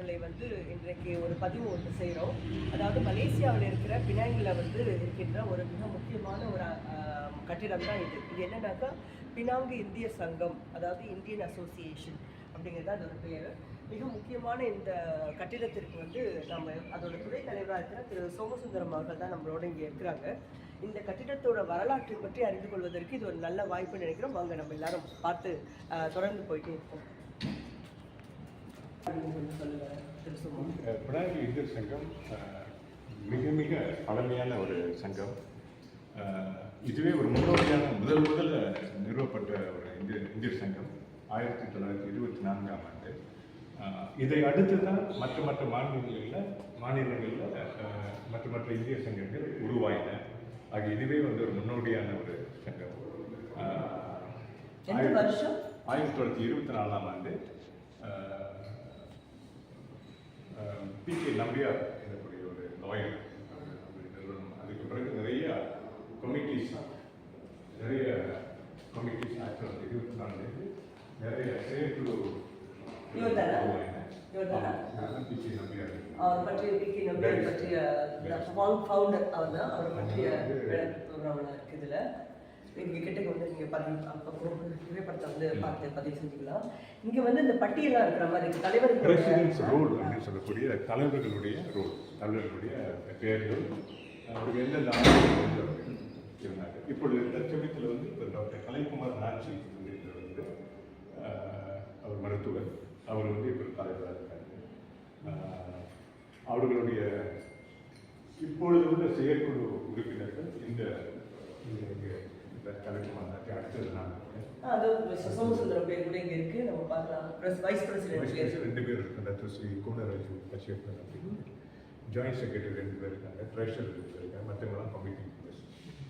அறக்கட்டளை வந்து இன்றைக்கு ஒரு பதிவு ஒன்று செய்கிறோம் அதாவது மலேசியாவில் இருக்கிற பினாங்கில் வந்து இருக்கின்ற ஒரு மிக முக்கியமான ஒரு கட்டிடம் தான் இது. இது என்னன்னாக்கா பினாங்கு இந்திய சங்கம் அதாவது இந்தியன் அசோசியேஷன் அப்படிங்கிறது அதோட பெயர் மிக முக்கியமான இந்த கட்டிடத்திற்கு வந்து நம்ம அதோட துணை தலைவராக இருக்கிற திரு சோமசுந்தரம் அவர்கள் தான் நம்மளோட இங்கே இருக்கிறாங்க. இந்த கட்டிடத்தோட வரலாற்றை பற்றி அறிந்து கொள்வதற்கு இது ஒரு நல்ல வாய்ப்பு நினைக்கிறோம். வாங்க நம்ம எல்லாரும் பார்த்து தொடர்ந்து போயிட்டே இருப்போம். பினாங்கி இந்து சங்கம் மிக மிக பழமையான ஒரு சங்கம். இதுவே ஒரு முன்னோடியான முதல் முதல்ல நிறுவப்பட்ட ஒரு இந்திய இந்திய சங்கம் ஆயிரத்தி தொள்ளாயிரத்தி இருபத்தி நான்காம் ஆண்டு. இதை அடுத்து தான் மற்ற மற்ற மாநிலங்களில் மாநிலங்களில் மற்ற மற்ற இந்திய சங்கங்கள் உருவாயின. ஆக இதுவே வந்து ஒரு முன்னோடியான ஒரு சங்கம். ஆயிரத்தி தொள்ளாயிரத்தி இருபத்தி நாலாம் ஆண்டு. பி கே நம்பியார் எனக்கூடிய ஒரு லாயர் நிறுவனம். அதுக்கு பிறகு நிறைய கமிட்டிஸ் நிறைய கமிட்டிஸ் ஆயிரத்தி தொள்ளாயிரத்தி இருபத்தி நாலுலேருந்து நிறைய செயற்குழு இவர்தானா? இவர்தானா? P K Nambiar. அவர் பற்றிய பற்றிய ஃபவுண்டர் அவர் தான் அவர் பற்றிய விளக்கம் இதில். இங்கே கிட்டக்கு வந்து நீங்கள் பதிவு அப்போ புகைப்படத்தை வந்து பார்த்து பதிவு செஞ்சுக்கலாம். இங்கே வந்து இந்த பட்டியலாம் இருக்கிற மாதிரி தலைவருக்கு பிரசிடென்ட்ஸ் ரோல் அப்படின்னு சொல்லக்கூடிய தலைவர்களுடைய ரோல் தலைவர்களுடைய பெயர்கள் அவருக்கு எந்தெந்த வந்து இருந்தாங்க இப்பொழுது தற்சமயத்தில் வந்து இப்போ டாக்டர் கலைக்குமார் நாச்சி அப்படின்றவர் வந்து அவர் மருத்துவர். அவர் வந்து இப்போ தலைவராக இருக்காங்க அவர்களுடைய இப்பொழுது உள்ள செயற்குழு உறுப்பினர்கள் இந்த அது சோமசுந்தரம் பேர் கூட இங்கே இருக்கு. நம்ம பார்க்கலாம். பிரஸ் வைஸ் பிரசிடென்ட் பேர். ரெண்டு பேர் இருக்காங்க. டாக்டர் ஸ்ரீ கூனராஜு கஷ்யப்பன் அப்படின்னு ஜாயின்ட் செக்ரட்டரி ரெண்டு பேர் இருக்காங்க. ட்ரெஷர் ரெண்டு பேர் இருக்காங்க. மற்றவங்களாம் கமிட்டி மெம்பர்ஸ்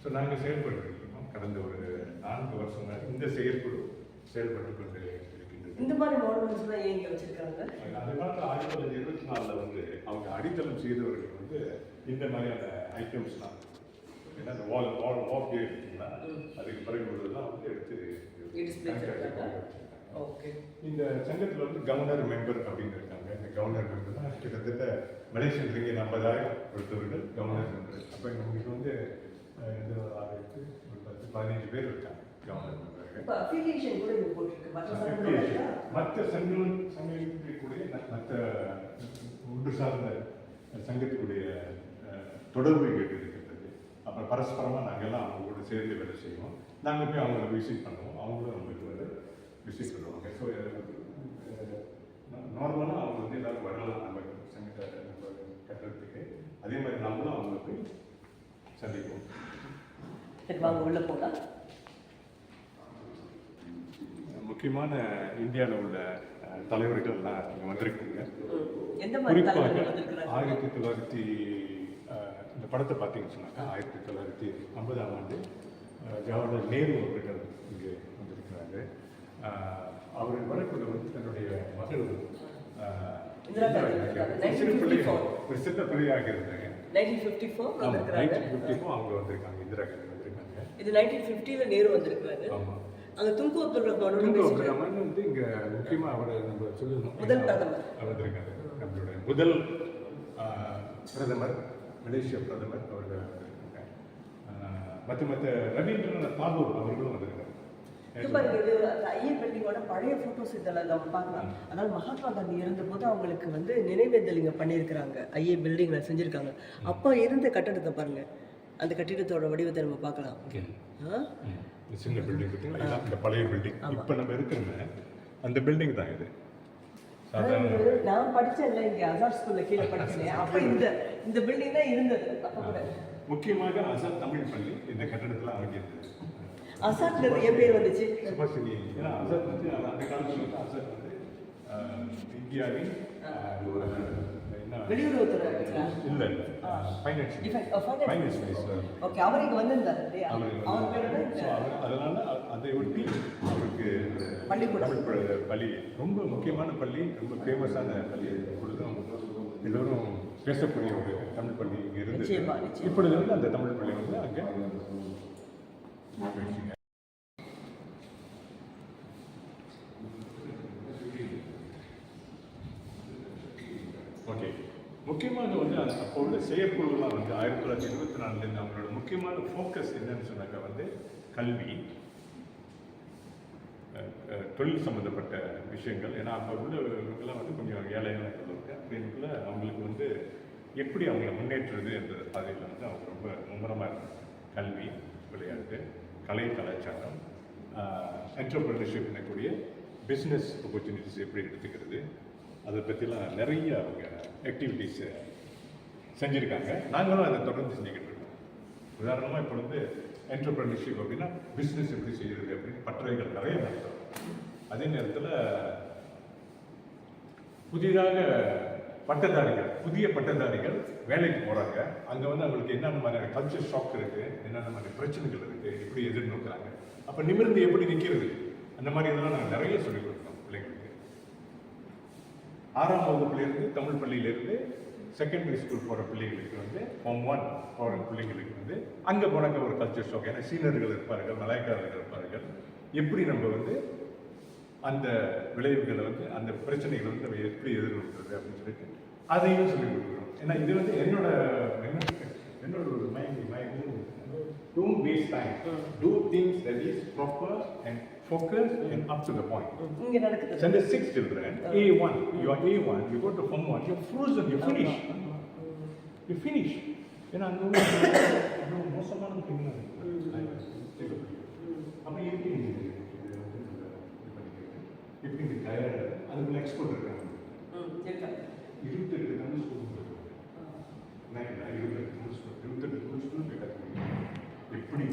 ஸோ நாங்கள் செயல்பட்டு இருக்கோம் கடந்த ஒரு நான்கு வருஷமாக இந்த செயற்குழு செயல்பட்டு கொண்டு இந்த மாதிரி மாடல்ஸ்லாம் ஏன் இங்கே வச்சிருக்காங்க? அந்த காலத்தில் ஆயிரத்தி தொள்ளாயிரத்தி இருபத்தி நாலில் வந்து அவங்க அடித்தளம் செய்தவர்கள் வந்து இந்த மாதிரியான ஐட்டம்ஸ்லாம் ஏன்னா அந்த வால் வால் வால் எடுத்தீங்கன்னா அதுக்கு பிறகுலாம் வந்து எடுத்து இந்த சங்கத்தில் வந்து கவர்னர் மெம்பர் அப்படின்னு இருக்காங்க. இந்த கவர்னர் மெம்பர் தான் கிட்டத்தட்ட மலேசியன் ரிங்கி ஐம்பதாயிரம் கொடுத்தவர்கள் கவர்னர் மெம்பர் அப்போ நமக்கு வந்து இந்த எட்டு ஒரு பத்து பதினஞ்சு பேர் இருக்காங்க கவர்னர் போட்டிருக்கு. மற்ற சங்கம் சங்கங்களுடைய மற்ற ஒன்று சார்ந்த சங்கத்துடைய அஹ், தொடர்பு கேட்டு பரஸ்பரமாக நாங்கள் எல்லாம் அவங்க கூட சேர்ந்து வேலை செய்வோம். நாங்கள் போய் அவங்கள விசிட் பண்ணுவோம். அவங்களும் நம்மளுக்கு வந்து விசிட் பண்ணுவாங்க. ஸோ நார்மலாக அவங்க வந்து எல்லாரும் வரலாம். நம்ம சங்கத்தை நம்ம கட்டுறதுக்கு அதே மாதிரி நம்மளும் அவங்கள போய் சந்திப்போம். சரி வாங்க உள்ள போகலாம் முக்கியமான இந்தியாவில் உள்ள அஹ், தலைவர்கள் எல்லாம் இங்கே வந்திருக்காங்க. குறிப்பாக ஆயிரத்தி தொள்ளாயிரத்தி இந்த படத்தை பார்த்தீங்கன்னு சொன்னாக்கா ஆயிரத்தி தொள்ளாயிரத்தி ஐம்பதாம் ஆண்டு ஜவஹர்லால் நேரு அவர்கள் இங்கே வந்திருக்கிறாங்க அவர் வரக்குள்ள வந்து தன்னுடைய மகள் வந்திருக்காங்க. சிறு பிள்ளை 1954. ஒரு சின்ன பிள்ளையாக இருந்தாங்க. அவங்க வந்திருக்காங்க இந்திரா காந்தி வந்திருக்காங்க. இது நைன்டீன் ஃபிஃப்டியில் நேரு வந்திருக்காரு ஆமாம் அங்கே துங்கு அப்துல் ரஹ்மானோட துங்கு பேசிட்டு அப்துல் ரஹ்மான் வந்து இங்க முக்கியமா அவரை நம்ம சொல்லணும் முதல் பிரதமர். வந்திருக்காரு. நம்மளுடைய முதல் பிரதமர். மலேசிய பிரதமர் அவர்கள் வந்திருக்காங்க மற்ற மற்ற ரவீந்திரநாத் தாகூர் அவர்களும் வந்திருக்காங்க. இது பழைய ஃபோட்டோஸ் இதெல்லாம் நம்ம பார்க்கலாம். அதாவது மகாத்மா காந்தி இருந்தபோது அவங்களுக்கு வந்து நினைவேந்தல் இங்கே பண்ணியிருக்கிறாங்க ஐஏ பில்டிங்கில் செஞ்சுருக்காங்க. அப்போ இருந்த கட்டடத்தை பாருங்க. அந்த கட்டிடத்தோட வடிவத்தை நம்ம பார்க்கலாம். சின்ன பில்டிங் பார்த்தீங்களா இந்த பழைய பில்டிங் இப்போ நம்ம இருக்கிறோமே அந்த பில்டிங் தான் இது. நான் படிச்சேன்ல இங்கே அசார் ஸ்கூல்ல கீழே அப்போ இந்த இந்த பில்டிங் தான் இருந்தது அப்போ கூட. முக்கியமாக அசாத் தமிழ் பள்ளி இந்த கட்டடத்தில் அமைஞ்சிருந்தது அசாட்ல இருந்து என் பேர் வந்துச்சு. சுபாஷினி ஏன்னா அசாத் வந்து அந்த காலத்தில் வந்து அசாத் வந்து இந்தியாவின் ஒரு வெளியுறவுத்துறை? இல்லை? ஃபைனான்ஸ் ஃபைனான்ஸ் மினிஸ்டர் ஓகே அவர் இங்க வந்திருந்தாரு அவர் பேர் அதனால அதை ஒட்டி அவருக்கு பள்ளிக்கூடம். பள்ளி- ரொம்ப முக்கியமான பள்ளி ரொம்ப ஃபேமஸான பள்ளி. இப்பொழுதும் எல்லோரும் பேசக்கூடிய ஒரு தமிழ் பள்ளி இங்கே நிச்சயமா. இப்பொழுது வந்து அந்த தமிழ் பள்ளி வந்து அங்கே முக்கியமாக வந்து அப்போ உள்ள செயற்குழுலாம் வந்து ஆயிரத்தி தொள்ளாயிரத்தி இருபத்தி நாலுலேருந்து அவங்களோட முக்கியமான ஃபோக்கஸ் என்னன்னு சொன்னாக்கா வந்து கல்வி. தொழில் சம்மந்தப்பட்ட விஷயங்கள். ஏன்னா அப்போ உள்ளவங்கெல்லாம் வந்து கொஞ்சம் ஏழையான இருந்தவங்க அவங்களுக்கு வந்து எப்படி அவங்கள முன்னேற்றுறது என்ற பாதையில் வந்து அவங்க ரொம்ப மும்முரமாக இருந்தாங்க கல்வி விளையாட்டு கலை கலாச்சாரம் என்டர்பிரினர்ஷிப் எனக்கூடிய பிஸ்னஸ் ஆப்பர்ச்சுனிட்டிஸ் எப்படி எடுத்துக்கிறது அதை பற்றிலாம் நிறைய அவங்க ஆக்டிவிட்டீஸை செஞ்சுருக்காங்க. நாங்களும் அதை தொடர்ந்து செஞ்சுக்கிட்டு இருக்கோம். உதாரணமாக இப்போ வந்து என்டர்பிரினர்ஷிப் அப்படின்னா பிஸ்னஸ் எப்படி செய்கிறது அப்படின்னு பட்டறைகள் நிறைய நடத்துகிறோம் அதே நேரத்தில் புதிதாக பட்டதாரிகள் புதிய பட்டதாரிகள் வேலைக்கு போகிறாங்க அங்கே வந்து அவங்களுக்கு என்னென்ன மாதிரியான கல்ச்சர் ஷாக் இருக்குது என்னென்ன மாதிரி பிரச்சனைகள் இருக்குது எப்படி எதிர்நோக்கிறாங்க. அப்போ நிமிர்ந்து எப்படி நிற்கிறது அந்த மாதிரி இதெல்லாம் நாங்கள் நிறைய சொல்லிக் கொடுத்தோம் பிள்ளைங்களுக்கு. ஆறாம் வகுப்புலேருந்து தமிழ் பள்ளியிலேருந்து செகண்டரி ஸ்கூல் போகிற பிள்ளைங்களுக்கு வந்து ஃபார்ம் ஒன் போகிற பிள்ளைங்களுக்கு வந்து அங்கே போனாக்க ஒரு கல்ச்சர் ஷாக் ஏன்னா சீனர்கள் இருப்பார்கள் மலாய்க்காரர்கள் இருப்பார்கள். எப்படி நம்ம வந்து அந்த விளைவுகளை வந்து அந்த பிரச்சனைகளை வந்து நம்ம எப்படி எதிர்கொள்கிறது அப்படின்னு சொல்லிட்டு அதையும் சொல்லிக் கொடுக்குறோம். ஏன்னா இது வந்து என்னோட என்னோட ஒரு mind mind don't waste time to things that is proper and focus and up to the point இங்க நடக்குது. Send the six children, A1, you are A1, you go to Form 1, you're frozen, you finish. You finish. ஏன்னா அங்கே மோசமான criminal அப்போ எப்படி நீங்க இது வந்து நம்ம இது பண்ணிக்கிறது? எப்படி இந்த டயர்டு அதுக்குள்ள எக்ஸ்போர்ட் இருக்காங்க. இருபத்தெட்டு தமிழ் ஸ்கூல் இருபத்தெட்டு தமிழ் ஸ்கூல் இருபத்தெட்டு தமிழ் ஸ்கூல் எப்படி?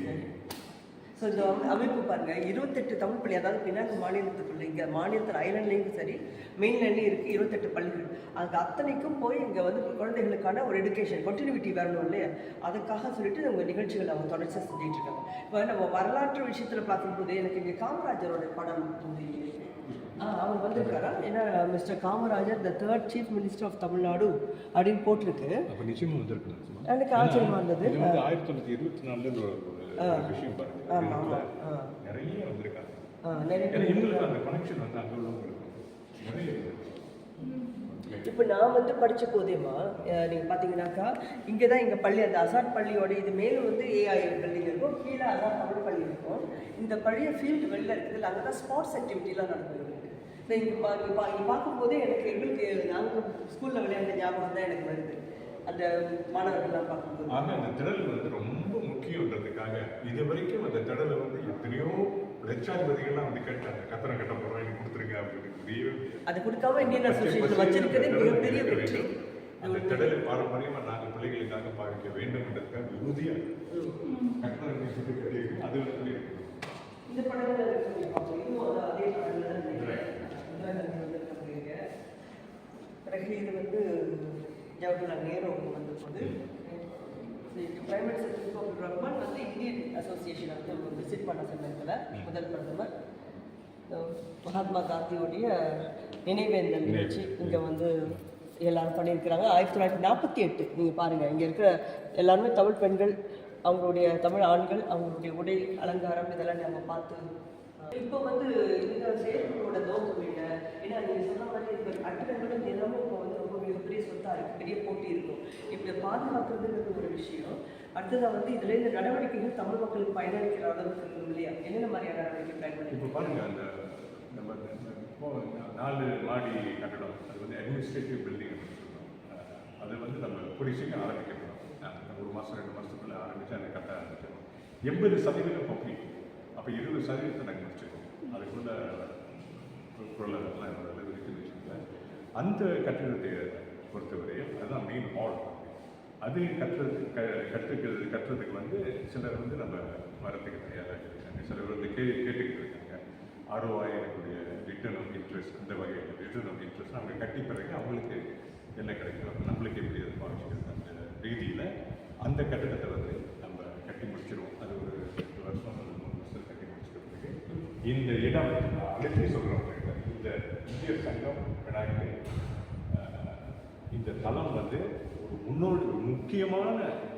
ஸோ இந்த அமை- அமைப்பு பாருங்க. இருபத்தெட்டு தமிழ் பள்ளி அதாவது பின்னாடி மாநிலத்துக்குள்ள இங்கே மாநிலத்தில் ஐலண்ட்லேயும் சரி மெயின்லேண்ட்லேயும் இருக்குது இருபத்தெட்டு பள்ளிகள். அதுக்கு அத்தனைக்கும் போய் இங்கே வந்து குழந்தைகளுக்கான ஒரு எடுகேஷன் கண்டினியூட்டி வரணும் இல்லையா? அதுக்காக சொல்லிட்டு உங்கள் நிகழ்ச்சிகள் அவங்க தொடர்ச்சியாக செஞ்சுட்டு இருக்காங்க. இப்போ நம்ம வரலாற்று விஷயத்தில் பார்க்கும்போது எனக்கு இங்கே காமராஜரோட படம் அவர் வந்திருக்காரா? ஏன்னா mister Kamarajar the third chief minister of Tamil Nadu அப்படின்னு போட்டிருக்கு. அப்போ நிச்சயமாக வந்திருக்கணும் எனக்கு ஆச்சரியமா இருந்தது. ஆயிரத்தி தொள்ளாயிரத்தி இருபத்தி நாலுல ஒரு விஷயம் பாருங்க. ஆமா, ஆமா. இதுல ஆ. நிறைய வந்திருக்காங்க. இப்போ நான் வந்து படித்த போதேமா நீங்கள் பார்த்தீங்கன்னாக்கா இங்கே தான் எங்கள் பள்ளி அந்த அசாட் பள்ளியோட இது மேலே வந்து ஏஐ பில்டிங் இருக்கும். கீழே அசாட் தமிழ் பள்ளி இருக்கும். இந்த பழைய ஃபீல்டு வெளில இருக்குதுல்ல அங்கே தான் ஸ்போர்ட்ஸ் ஆக்டிவிட்டிலாம் நடக்குது இங்கே பா இங்கே பா இங்கே பார்க்கும்போதே எனக்கு எங்களுக்கு நாங்கள் ஸ்கூலில் விளையாண்ட ஞாபகம் தான் எனக்கு வருது அந்த மாணவர்கள்லாம் பார்க்கும்போது ஆக அந்த திடல் வந்து ரொம்ப முக்கியன்றதுக்காக இது வரைக்கும் அந்த திடலை வந்து எத்தனையோ லட்சாதிபதிகள்லாம் வந்து கேட்டாங்க கத்தனை கட்ட போகிறோம் எனக்கு கொடுத்துருங்க அப்படின்னு முடியவே. அது கொடுக்காம இந்தியன் அசோசியேஷன் வச்சிருக்கிறதே மிகப்பெரிய வெற்றி. அந்த திடலை பாரம்பரியமா நாங்கள் பிள்ளைகளுக்காக பாவிக்க வேண்டும் என்றதுக்காக உறுதியாக கட்டியிருக்கு அது வந்து. இந்த படங்கள். இதுவும் அதே படங்கள் நீங்க வந்து பார்க்குறீங்க. பிறகு இது வந்து ஜவஹர்லால் நேரு வந்து போது பிரைம் மினிஸ்டர் முஜிபுர் ரஹ்மான் வந்து இந்தியன் அசோசியேஷன் வந்து விசிட் பண்ண சமயத்தில் முதல் பிரதமர். மகாத்மா காந்தியோடைய நினைவேந்தல் நிகழ்ச்சி? இங்கே வந்து எல்லாரும் பண்ணியிருக்கிறாங்க. ஆயிரத்தி தொள்ளாயிரத்தி நாற்பத்தி எட்டு நீங்கள் பாருங்கள் இங்கே இருக்கிற எல்லாருமே தமிழ் பெண்கள் அவங்களுடைய தமிழ் ஆண்கள் அவங்களுடைய உடை அலங்காரம் இதெல்லாம் நம்ம பார்த்து இப்போ வந்து இந்த செயற்குழுவோட நோக்கம் என்ன? ஏன்னா நீங்கள் சொன்ன மாதிரி இப்போ கட்டிடங்களும் நிலமும் இப்போ வந்து ரொம்ப மிகப்பெரிய சொத்தாக இருக்குது பெரிய போட்டி இருக்கும். இப்படி பாதுகாக்கிறதுங்கிறது ஒரு விஷயம். அடுத்ததாக வந்து இதுல இந்த நடவடிக்கைகள் தமிழ் மக்களுக்கு பயனளிக்கிற அளவுக்கு இருக்கும் இல்லையா? என்னென்ன மாதிரியான நடவடிக்கை பயன்படுத்தி இப்போ பாருங்க அந்த நம்ம இப்போ நாலு மாடி கட்டடம் அது வந்து அட்மினிஸ்ட்ரேட்டிவ் பில்டிங் அது வந்து நம்ம கூடிய ஆரம்பிக்கப்படும் ஒரு மாதம் ரெண்டு மாதத்துக்குள்ள ஆரம்பித்து அந்த கட்ட ஆரம்பிச்சிடும் எண்பது சதவீதம் கம்ப்ளீட் அப்போ இருபது சதவீதத்தை நாங்கள் முடிச்சிருக்கோம் அதுக்குள்ளே பொருளாதாரம்லாம் என்னோட அளவு இருக்குன்னு வச்சுக்கோங்களேன் அந்த கட்டிடத்தை பொறுத்தவரையில் அதுதான் மெயின் ஹால் அது கட்டுறது க கற்றுக்கிறது கட்டுறதுக்கு வந்து சிலர் வந்து நம்ம வரத்துக்கு தயாராக இருக்காங்க. சிலர் வந்து கே கேட்டுக்கிட்டு இருக்காங்க. ஆர்ஓஐ எனக்குடைய ரிட்டர்ன் ஆஃப் இன்ட்ரெஸ்ட் இந்த வகையான ரிட்டர்ன் ஆஃப் இன்ட்ரெஸ்ட் அவங்க கட்டி பிறகு அவங்களுக்கு என்ன கிடைக்கும்? நம்மளுக்கு எப்படி அது பாதிக்கிறது அந்த ரீதியில் அந்த கட்டிடத்தை வந்து நம்ம கட்டி முடிச்சிருவோம். அது ஒரு ரெண்டு வருஷம் மூணு வருஷம் கட்டி முடிச்சிட்ட இந்த இடம் அழைச்சி சொல்கிறவங்க இந்திய சங்கம் அஹ், இந்த தலம் வந்து ஒரு முன்னோடி முக்கியமான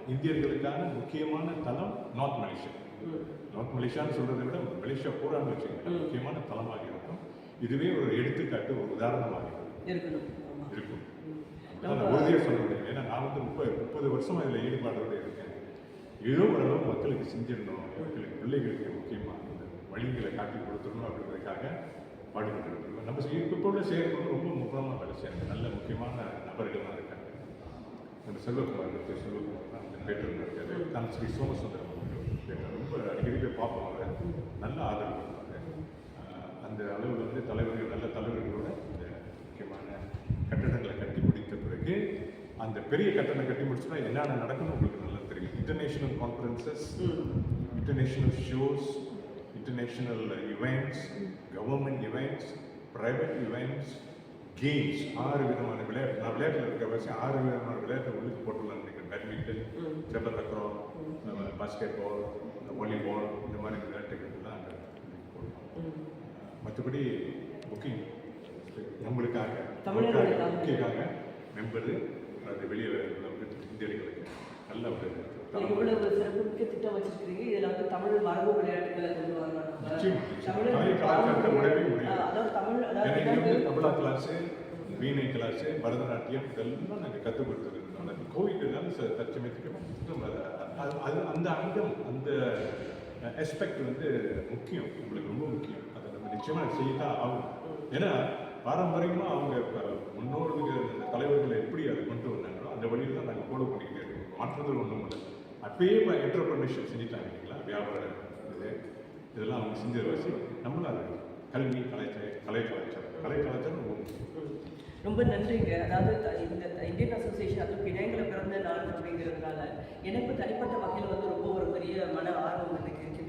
இந்தியர்களுக்கான முக்கியமான தலம் நார்த் மலேசியா நார்த் மலேசியான்னு சொல்றதை விட மலேசியா பூரான்னு வச்சுக்கோங்க முக்கியமான தலமாக இருக்கும். இதுவே ஒரு எடுத்துக்காட்டு ஒரு உதாரணமாக. இருக்கும். நான் உறுதியாக சொல்ல முடியும். ஏன்னா நான் வந்து முப்பது முப்பது வருஷமா இதில் ஈடுபாடோடு இருக்கேன். ஏதோ ஓரளவு மக்களுக்கு செஞ்சிடணும். மக்களுக்கு பிள்ளைகளுக்கு முக்கியமாக இந்த வழிகளை காட்டி கொடுத்துடணும் அப்படின்றதுக்காக இருக்கோம் நம்ம இப்போ செய்யறது ரொம்ப முக்கியமாக வேலை செய்யணும் நல்ல முக்கியமான நபர்கள்லாம் இருக்காங்க. நம்ம செல்வகுமார் டாக்டர் செல்வகுமார் தான் அந்த பேட்டர் இருக்காரு. நான் ஸ்ரீ சோமசுந்தரம் ரொம்ப அடிக்கடி போய் பார்ப்போம் அவரை. நல்ல ஆதரவு கொடுப்பாங்க ஆஹ் அந்த அளவில் வந்து தலைவர்கள் நல்ல தலைவர்களோட இந்த முக்கியமான கட்டடங்களை கட்டி முடித்த பிறகு அந்த பெரிய கட்டடம் கட்டி முடிச்சுன்னா என்னென்ன நடக்கணும் உங்களுக்கு நல்லா தெரியும். International conferences international shows international events government events private events games ஆறு விதமான விளையாட்டு. நான் விளையாட்டில் இருக்க வயசு ஆறு விதமான விளையாட்டை உள்ளுக்கு போட்டுலாம் நினைக்கிறேன். Badminton sepak takraw basketball volleyball இந்த மாதிரி விளையாட்டுகள்லாம் அங்கே போடுவோம் மற்றபடி புக்கிங் நம்மளுக்காக. முக்கியக்காக மெம்பரு அது வெளியே இந்தியர்களுக்கு நல்ல ஒரு இவ்வளவு சிறப்பு மிக்க திட்டம் வச்சிருக்கீங்க இதுல வந்து தமிழ் மரபு விளையாட்டுகளை கொண்டு வரணும். தமிழ் அதாவது தமிழ் அதாவது தபலா கிளாஸு வீணை கிளாஸு பரதநாட்டியம் இதெல்லாம் நாங்கள் கற்றுக் கொடுத்துருக்கோம் அந்த கோவில்னால தற்சமயத்துக்கு அது அந்த அங்கம் அந்த எஸ்பெக்ட் வந்து முக்கியம். நம்மளுக்கு ரொம்ப முக்கியம். அதை நம்ம நிச்சயமாக செய்ய தான் ஆகும் ஏன்னா பாரம்பரியமாக அவங்க அந்த தலைவர்களை எப்படி அதை கொண்டு வந்தாங்களோ அந்த வழியில் தான் நாங்கள் ஃபாலோ பண்ணிக்கிட்டே இருக்கோம் மாற்றுதல் ஒன்றும் இல்லை. அப்பயே என்டர்பிரினர்ஷிப் செஞ்சுட்டாங்க இல்லைங்களா? வியாபாரம் இது இதெல்லாம் அவங்க செஞ்ச வச்சு நம்மளும் அது கல்வி கலாச்சாரம் கலை கலாச்சாரம் கலை கலாச்சாரம் ரொம்ப ரொம்ப நன்றிங்க. அதாவது இந்த த- இந்தியன் அசோசியேஷன் அதுவும் பிணையங்களை பிறந்த நாள் அப்படிங்கிறதுனால எனக்கு தனிப்பட்ட வகையில் வந்து ரொம்ப ஒரு பெரிய மன ஆர்வம் எனக்கு இருக்கின்றது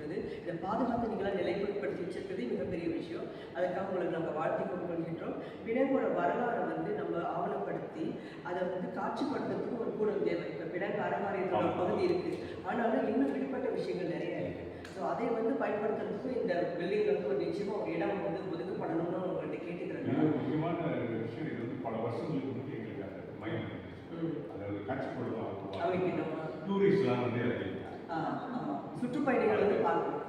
இதை பாதுகாத்து நீங்களாம் நிலைப்படுத்தி வச்சிருக்கிறது மிகப்பெரிய விஷயம். அதுக்காக உங்களுக்கு நம்ம வாழ்த்தி கொள்கின்றோம் பிணையங்களோட வரலாறை வந்து நம்ம ஆவணப்படுத்தி அதை வந்து காட்சிப்படுத்துறதுக்கு ஒரு கூடம் தேவை. இப்போ பிணைங்க அறமாரியத்தோட ஒரு பகுதி இருக்கு. ஆனாலும் இன்னும் விடுபட்ட விஷயங்கள் நிறைய இருக்கு. ஸோ அதை வந்து பயன்படுத்துறதுக்கு இந்த பில்டிங்ல வந்து ஒரு நிச்சயமா ஒரு இடம் வந்து ஒதுக்கப்படணும்னு உங்கள்கிட்ட கேட்டுக்கிறேன். இது முக்கியமான விஷயம் இது வந்து பல வருஷங்களுக்கு முன்னாடி எங்களுக்கு அந்த மைண்ட் ம். அதாவது காட்சிப்படுத்தும் அமைக்கணுமா டூரிஸ்ட்லாம் வந்து இறங்கிட்டாங்க. ஆ, ஆமா. சுற்றுப்பயணிகள் வந்து பார்க்கணும்.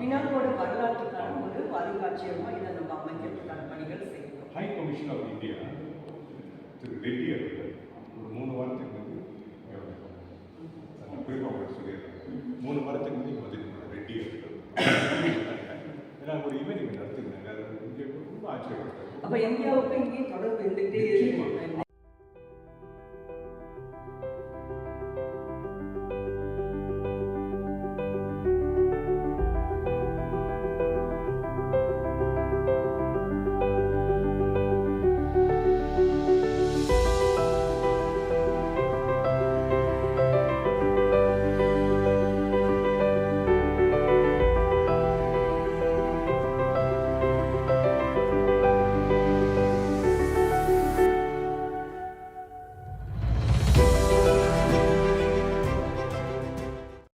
பினாங்கோட வரலாற்றுக்கான ஒரு அருங்காட்சியகமா இதை நம்ம அமைக்கிறதுக்கான பணிகள் செய்யணும். ஹை கமிஷன் ஆஃப் இந்தியா திரு ரெட்டி அவர்கள் ஒரு மூணு வாரத்துக்கு வந்து குறிப்பாக சொல்லிடுறேன் மூணு வாரத்துக்கு வந்து வந்துருக்காங்க ரெட்டி அவர்கள். ஏன்னா ஒரு ஈவெண்ட் இங்கே நடத்துக்கிறாங்க ரொம்ப ஆச்சரியப்பட்டாங்க அப்ப இந்தியாவுக்கு இங்கே தொடர்பு இருந்துகிட்டே. இருக்கு.